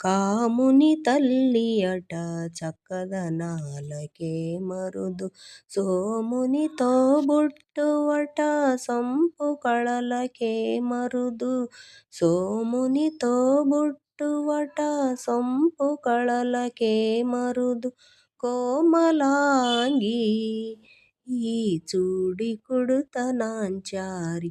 కాముని తల్లి అట చక్కదనాలకే Marudu. సోమునితో బుట్టువట sump కళలకే Marudu. సోమునితో బుట్టువట sump కళలకే Marudu. కోమలాంగి ఈ చూడి కుడుతనాంచారి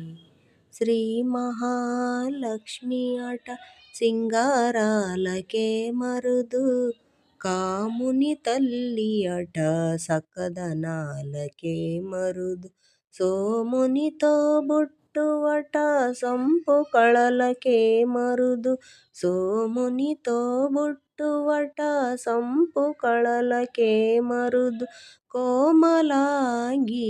శ్రీ మహాలక్ష్మి అట సింగారాలకే మరుదు. కాముని తల్లి అట సకదనాలకే మరుదు. సోమునితో బుట్టువట సంపు కళలకే మరుదు. సోమునితో బుట్టువట సంపు కళలకే మరుదు. కోమలాగి